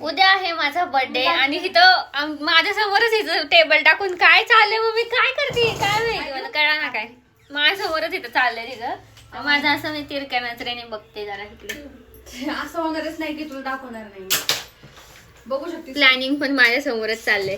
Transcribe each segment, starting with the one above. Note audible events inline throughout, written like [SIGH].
उद्या आहे माझा बर्थडे आणि आम- माझ्या समोरच इथं टेबल टाकून काय चाललंय मग मी काय करते? काय माहिती? मला कळा ना काय. माझ्या समोरच इथं चाललंय तिथं. माझं असं मी तिरक्या नजरेने बघते जरा इकडे. असं होणारच नाही की तुला दाखवणार नाही. बघू शकते प्लॅनिंग पण माझ्या समोरच चाललंय.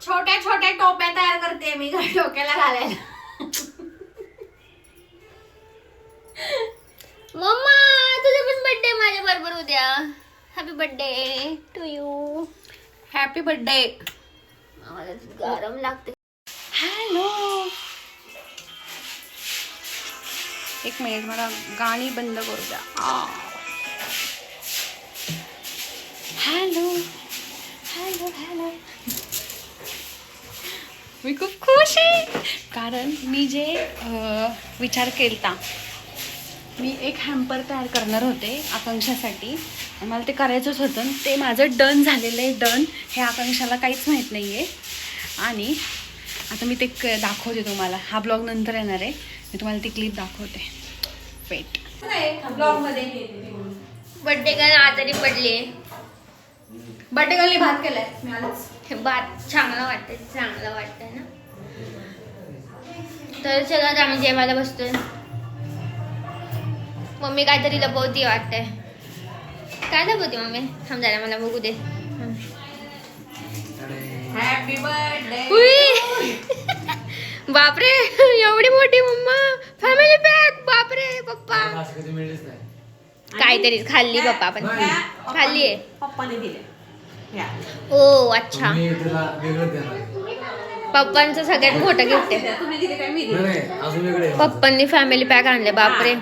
छोट्या छोट्या टोप्या तयार करते मी डोक्याला घालायला. मम्मा तुझा पण बर्थडे माझ्या बरोबर उद्या. Happy birthday to you happy birthday मला गरम लागते. हॅलो एक मिनिट मला गाणी बंद करू द्या. हॅलो हॅलो हॅलो मी खूप खुश आहे. कारण मी जे विचार केलता मी एक हॅम्पर तयार करणार होते आकांक्षासाठी. मला ते करायचंच होतं ते माझं डन झालेलं आहे डन. हे आकांक्षाला काहीच माहीत नाही आहे आणि आता मी ते क दाखवते तुम्हाला. हा ब्लॉग नंतर येणार आहे. मी तुम्हाला ती क्लिप दाखवते. वेट ब्लॉगमध्ये बर्थडे का आजारी पडली बड्डे गल्ली भात केलाय. मी आजच हे भात चांगलं वाटतंय चांगलं वाटतंय ना? तर चला आम्ही जेवायला बसतोय. मम्मी काहीतरी लपवती वाटतंय. काय लपवती मम्मी थांब जरा मला बघू दे. हं. हॅपी बर्थडे उई! बापरे एवढी मोठी मम्मा. फॅमिली पॅक बापरे पप्पा. काहीतरी खाल्ली पप्पा पण खाल्ली आहे. पप्पाने दिले. ओ अच्छा. पप्पांचं सगळ्यात मोठं गिफ्ट आहे. तुम्ही दिले काय? मी नाही नाही अजून वेगळं आहे. पप्पांनी फॅमिली पॅक आणले बापरे.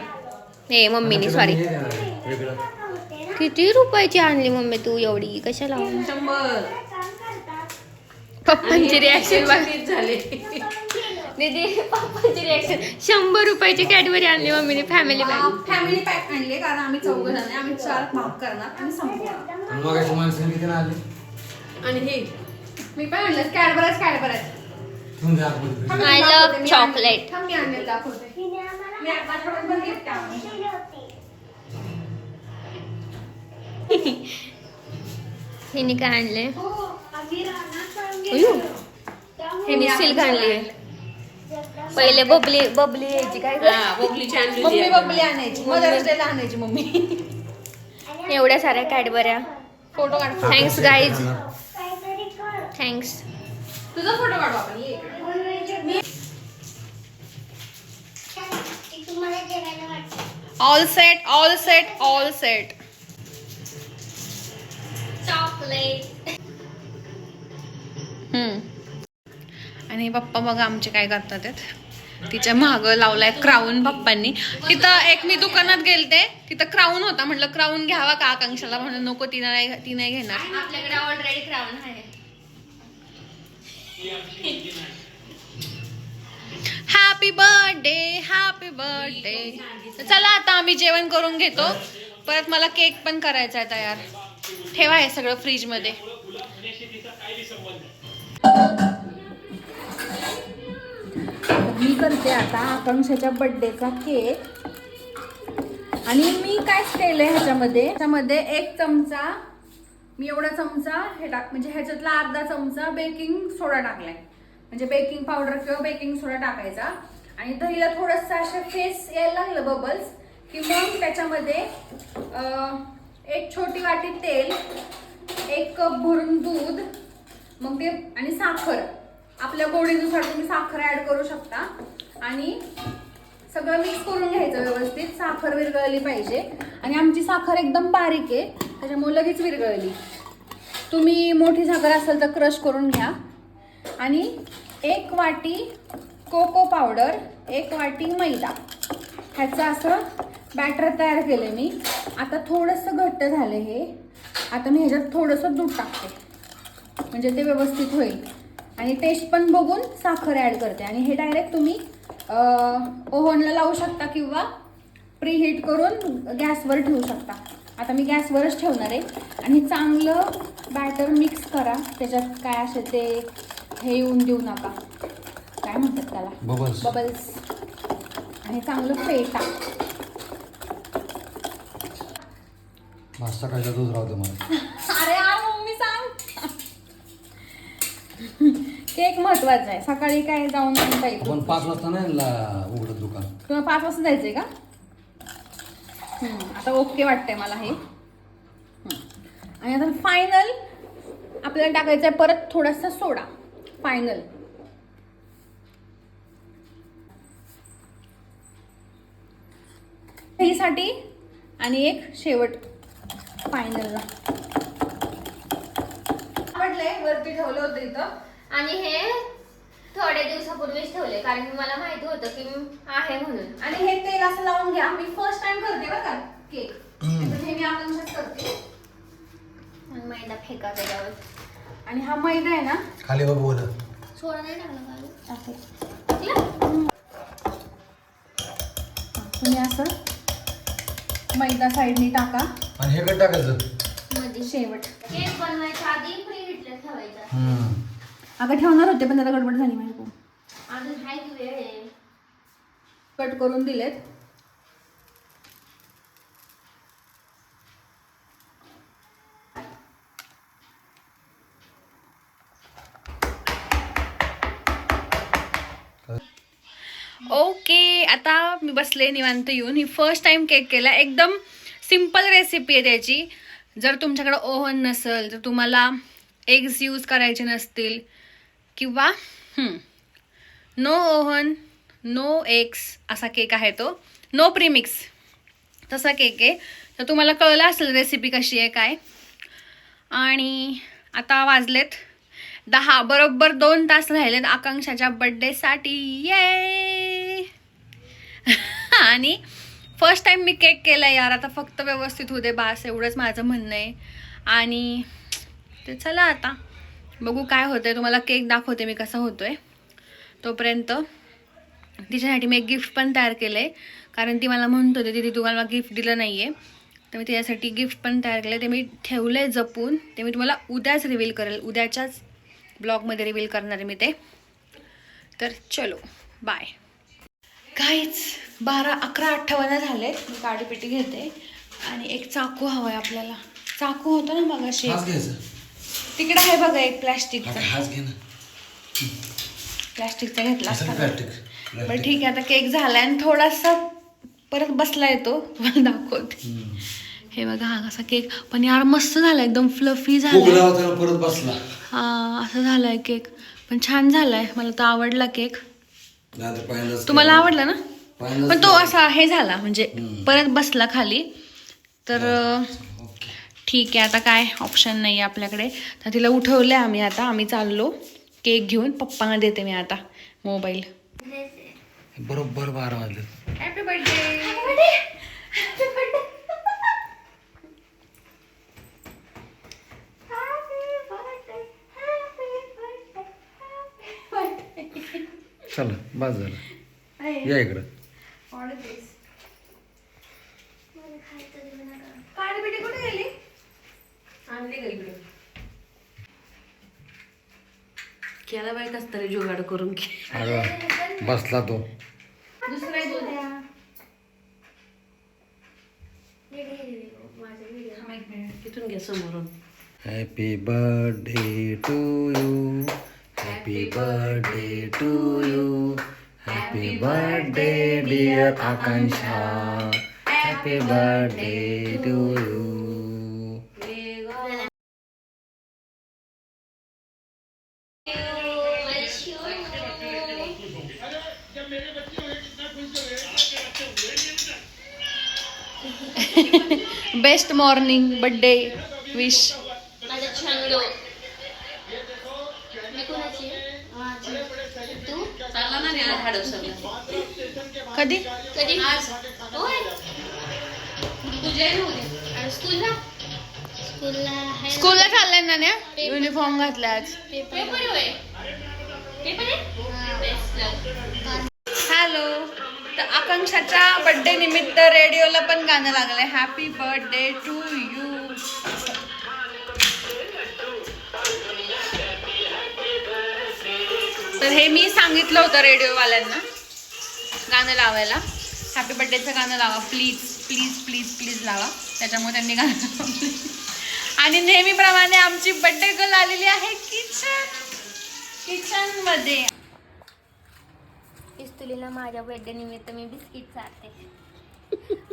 हे. मम्मीनी सॉरी हे देणार आहे, वेगळं किती रुपयाची आणली मम्मी तू एवढी? कशाला? शंभर. पप्पांची रिॲक्शन बघ. झाले? दीदी पप्पांची रिॲक्शन शंभर रुपयाची कॅडबरी आणली मम्मीने फॅमिली पॅक फॅमिली पॅक आणले कारण आम्ही चौघ जण आहे. आम्ही चार भाग करणार आणि संपवणार आणि मग अशी माणसं किती ना आली आणि हे. मी पण आणलं कॅडबरच कॅडबरच. तुमच्या आतमध्ये थांब मी I दाखवते, love मी chocolate. आणलेलं- थांब मी आणलेलं दाखवते. मी पण आहे. [LAUGHS] हिने काय आणले? हिने सिल्क आणली पहिले बबली बबली यायची काय? मम्मी बबली आणायची. मदर्स डेला आणायची मम्मी. एवढ्या साऱ्या कॅडबऱ्या फोटो काढ. थँक्स गाईज थँक्स तुझा फोटो काढू आपण ये. इकडे. All set all set all set chocolate आणि पप्पा बघा आमचे काय करतात आहेत. तिच्या माग लावलाय क्राऊन पप्पांनी. तिथं एक मी दुकानात गेलते. तिथं क्राऊन होता. म्हटलं क्राऊन घ्यावा का आकांक्षाला म्हणून. नको ती नाही ती नाही घेणार. आपल्याकडे ऑलरेडी क्राऊन आहे. हॅपी बर्थडे हॅपी बर्थडे चला आता आम्ही जेवण करून घेतो. परत मला केक पण करायचा आहे तयार. ठेवा हे सगळं फ्रीजमध्ये मी करते आता आकांक्षाच्या बर्थडेचा केक. आणि मी काय केलंय ह्याच्यामध्ये. ह्याच्यामध्ये एक चमचा मी एवढा चमचा हे टाक म्हणजे ह्याच्यातला अर्धा चमचा बेकिंग सोडा टाकलाय. म्हणजे बेकिंग पावडर किंवा बेकिंग सोडा टाकायचा. आणि दहीला थोडंसं असं फेस यायला लागलं बबल्स की मग त्याच्यामध्ये अं, एक छोटी वाटी तेल एक कप भरून दूध मग ते आणि साखर. आपल्या गोडीनुसार तुम्ही साखर ॲड करू शकता. आणि सगळं मिक्स करून घ्यायचं व्यवस्थित. साखर विरघळली पाहिजे. आणि आमची साखर एकदम बारीक आहे. त्याच्यामुळे लगेच विरघळली. तुम्ही मोठी साखर असेल तर क्रश करून घ्या. आणि एक वाटी कोको पावडर एक वाटी मैदा. ह्याचं असं बॅटर तयार केलं मी. आता थोडंसं घट्ट झालं हे. आता मी ह्याच्यात थोडंसं दूध टाकते. म्हणजे ते व्यवस्थित होईल. आणि टेस्ट पण बघून साखर ॲड करते. आणि हे डायरेक्ट तुम्ही ओव्हनला लावू शकता किंवा प्रीहीट करून गॅसवर ठेवू शकता. आता मी गॅसवरच ठेवणार आहे. आणि चांगलं बॅटर मिक्स करा. त्याच्यात काय असे ते हे येऊन देऊ नका. काय म्हणतात त्याला? बबल्स बबल्स आणि चांगलं फेटा माझ सकाळच्या दूध राहते मला. अरे यार मम्मी सांग. केक महत्त्वाचा आहे. सकाळी काय जाऊन आणता आपण पाच वाजता नाही ला- उघडत दुकान? तुम्हाला पाच वाजता जायचंय का? हम्म, आता ओके वाटतंय मला हे. हम्म. आणि आता फायनल आपल्याला टाकायचं आहे परत थोडासा सोडा. फायनलसाठी आणि एक शेवट. फायनलला आवडलंय वरती ठेवलं होतं इथं. आणि हे थोड्या दिवसापूर्वीच ठेवले कारण की मला माहिती होतं की आहे म्हणून. आणि हे तेल असं लावून घ्या. मी फर्स्ट टाइम करते बरं का केक. हे आकांक्षाच करते. आणि मैदा फेका त्याच्यावर. आणि हा मैदा आहे ना? खाली बघ बोल. सोडा नाही टाकला का? असं टाकला? तुम्ही असं मैदा साईडनी टाका. आणि हे काय टाकायचं? मध्ये शेवट. केक बनवायच्या आधी ठेवायचा. हम्म. अगं ठेवणार होते पण त्याला गडबड झाली माझी. अजून हाय की वेळ आहे. कट करून दिलेत ओके आता मी बसले निवांत येऊन. ही फर्स्ट टाईम केक केला. एकदम सिंपल रेसिपी आहे त्याची. जर तुमच्याकडे ओव्हन नसेल जर तुम्हाला एग्ज यूज करायचे नसतील. किंवा नो ओव्हन नो एग्स असा केक आहे तो. नो प्रीमिक्स तसा केक आहे. तर तुम्हाला कळलं असेल रेसिपी कशी आहे काय. आणि आता वाजलेत दहा. बरोबर दोन तास राहिलेत आकांक्षाच्या बड्डेसाठी ये [LAUGHS] आणि फर्स्ट टाईम मी केक केला यार. आता फक्त व्यवस्थित होते बास एवढंच माझं म्हणणं आहे. आणि ते चला आता. बघू काय होतंय. तुम्हाला केक दाखवते मी कसा होतोय. तोपर्यंत तिच्यासाठी मी एक गिफ्ट पण तयार केलं आहे कारण ती मला म्हणत होती तिथे तुम्हाला गिफ्ट दिलं नाही आहे तर मी तिच्यासाठी गिफ्ट पण तयार केलं ते मी ठेवलं आहे जपून. ते मी तुम्हाला उद्याच रिव्हील करेल. उद्याच्याच ब्लॉगमध्ये रिव्हील करणार आहे मी ते. तर चलो बाय काहीच बारा अकरा अठ्ठावन्न झालेत. मी काडीपिटी घेते. आणि एक चाकू हवा आहे आपल्याला. चाकू होता ना मगाशी हाच घ्यायचा. तिकडे आहे बघा एक प्लॅस्टिकचा हाच घे ना. प्लॅस्टिकचा घेतला असं असता. प्लॅस्टिक बरं ठीक आहे आता केक झालाय आणि थोडासा परत बसला येतो. मला दाखवते. हे बघा हा कसा केक पण यार मस्त झाला एकदम फ्लफी होता परत बसला. हा असं झालाय केक पण छान झालाय. मला तो आवडला केक नाही तर पहिल्यांदाच तुम्हाला आवडला ना? पण तो असा हे झाला म्हणजे. परत बसला खाली. तर ठीक आहे आता काय ऑप्शन नाही आहे आपल्याकडे. तर तिला उठवलं आहे आम्ही आता आम्ही चाललो. केक घेऊन पप्पांना देते मी आता मोबाईल. बरोबर बारा वाजले. हॅपी बर्थडे चला बस झालं. या इकडं. केला बाई कस तरी जुगाड करून बसला तो. दुसरा दूध घ्या समोरून. Happy birthday to you happy birthday to you happy birthday dear Akanksha happy birthday to you best morning birthday wish कधी? कधी? होय. तुझ्या स्कूलला? स्कूलला आहे. स्कूलला चाललंय ना न्या? युनिफॉर्म घातला आज. पेपर. होय. हॅलो तर आकांक्षाच्या बर्थडे निमित्त रेडिओला पण गाणं लागलंय. हॅपी बर्थडे टू यू तर हे मी सांगितलं होतं रेडिओवाल्यांना गाणं लावायला. हॅपी बर्थडेचं गाणं लावा. प्लीज प्लीज प्लीज प्लीज लावा. त्याच्यामुळे त्यांनी गाणं. आणि नेहमीप्रमाणे आमची बड्डे गर्ल आलेली आहे किचन. किचनमध्ये पिस्तुलीला माझ्या बर्थडे निमित्त मी बिस्किट चारते.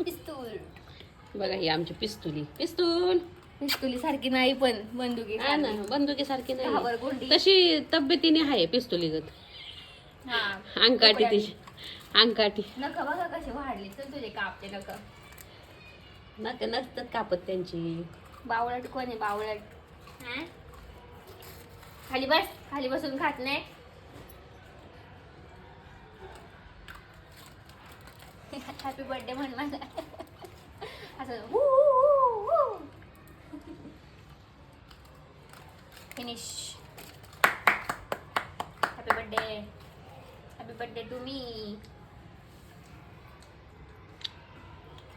पिस्तूल. बघा ही आमची पिस्तुली. पिस्तूल. पिस्तुली सारखी नाही पण बंदुकी हा ना बंदुकीसारखी घाबर नाही. गुंडी तशी तब्येतीने आहे पिस्तुली गत हा. अंगकाठी तिची अंगकाठी नख बघा कसे वाढले. चल तुझे कापते नख नक नसतात कापत त्यांची. बावळट कोण आहे बावळट? हा? खाली बस. खाली बसून खात नाही. हॅपी बर्थडे म्हण माझा असं finish happy birthday happy birthday to मी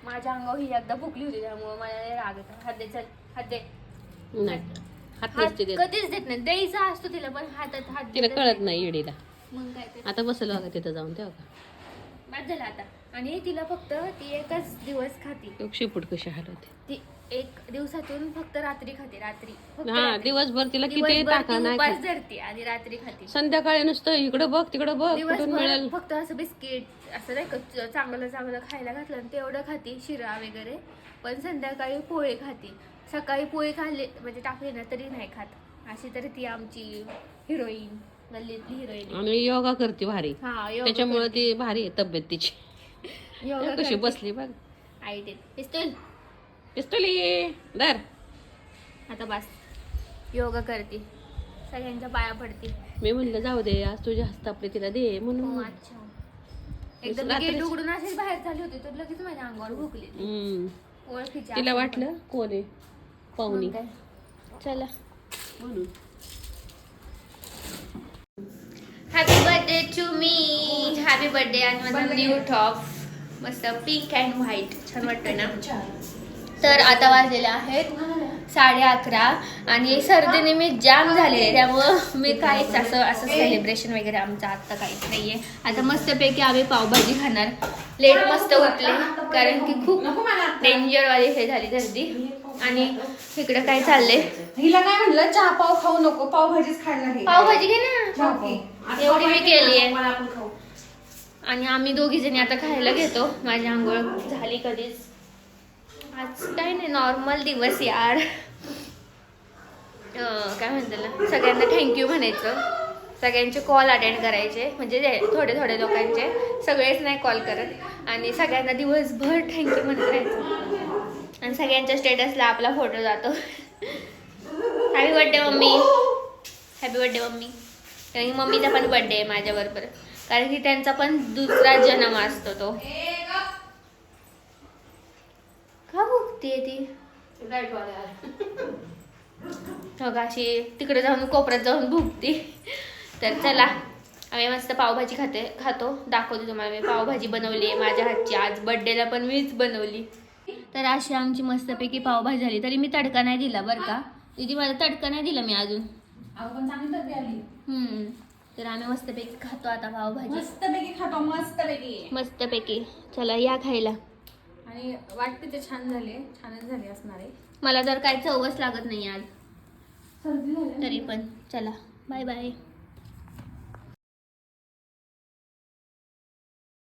माझ्या अंगावर ही एकदा फुकली होती त्यामुळे मला राग येतो. हात दे चल. हात दे. नाही. हात हात नसते देत. कधीच देत नाही. द्यायचा असतो तिला पण हातात हात तिला देतच कळत नाही. येडीला. मग काय ते आता बसलं बघा तिथं जाऊन तेव्हा का? बाद झालं आता. आणि तिला फक्त ती एकच दिवस खाती. एक शिपूट कशी हलवते. ती एक दिवसातून फक्त रात्री खाते रात्री. फक्त हा रात्री. दिवसभर तिला किती दिवसभर टाका ती नाही उपास खात. धरते आणि रात्री खाते. संध्याकाळी नुसतं इकडं बघ तिकडं बघ कुठून दिवसभर मिळेल. फक्त असं बिस्किट असं नाही का च- चांगलं चांगलं खायला घातलं आणि तेवढं खाते शिरा वगैरे. पण संध्याकाळी पोहे खाते. सकाळी पोहे खाल्ले म्हणजे टाकले ना तरी नाही खात. अशी तरी ती आमची हिरोईन गल्लीतली हिरोईन आणि योगा करते भारी. हा योगा त्याच्यामुळे ती भारी आहे तब्येत तिची. करते. योगा कशी करते. बसली बघ. आई देत. पिस्तूल पिस्तुली दर आता बस. योगा करते. सगळ्यांच्या पाया पडते मी म्हणलं जाऊ दे आज हस्त आपले तिला दे हो म्हणून अच्छा. एकदम गेट उघडून असेच बाहेर चालली होती तर लगेच माझ्या अंगावर भुकली ती. हम्म. ओळखीची तिला वाटलं कोण आहे. पाहुणी. काय? चला. म्हणून. Happy birthday to me happy birthday आणि माझा न्यू टॉप मस्त पिंक अँड व्हाईट छान वाटतोय ना? तर आता वाजलेले आहेत साडे अकरा आणि सर्दीने मी जाम झालेले त्यामुळं मी काहीच असं असं सेलिब्रेशन वगैरे आमचं आत्ता काहीच नाहीये. आता मस्तपैकी आम्ही पावभाजी खाणार. लेट मस्त उठले. कारण की खूप डेंजरवाली हे झाली गर्दी. आणि इकडे काय चाललंय? हिला काय म्हणलं? चहा पाव खाऊ नको. पावभाजीच खायला पावभाजी घे ना. एवढी मी केली आहे आणि आम्ही दोघी जणी आता खायला घेतो. माझी आंघोळ झाली कधीच. आज काय नाही नॉर्मल दिवस यार. काय म्हणतात सगळ्यांना थँक्यू म्हणायचं. सगळ्यांचे कॉल अटेंड करायचे म्हणजे थोडे थोडे लोकांचे सगळेच नाही कॉल करत. आणि सगळ्यांना दिवसभर थँक्यू म्हणत राहायचं. आणि सगळ्यांच्या स्टेटसला आपला फोटो जातो. Happy birthday mummy. Happy birthday mummy. कारण की मम्मीचा पण बर्थडे आहे माझ्याबरोबर. कारण की त्यांचा पण दुसरा जन्म असतो तो. भुकते ती. का अशी तिकडे जाऊन कोपऱ्यात जाऊन भुकते तर चला आम्ही मस्त पावभाजी खाते खातो. दाखवते तुम्हाला मी. पावभाजी बनवली आहे माझ्या हातची. आज बर्थडेला पण मीच बनवली. तर अशी आमची मस्तपैकी पावभाजी झाली. तरी मी तडका नाही दिला बरं का. दिदी मला तडका नाही दिला मी अजून. हम्म. तर आम्ही मस्तपैकी खातो आता पावभाजी. मस्तपैकी खातो मस्तपैकी. मस्तपैकी. चला या खायला. आणि वाटते ते छान झाले छानच झाले असणार आहे. मला तर काय चवच लागत नाही आज. सर्दी झाली तरी पण चला. Bye bye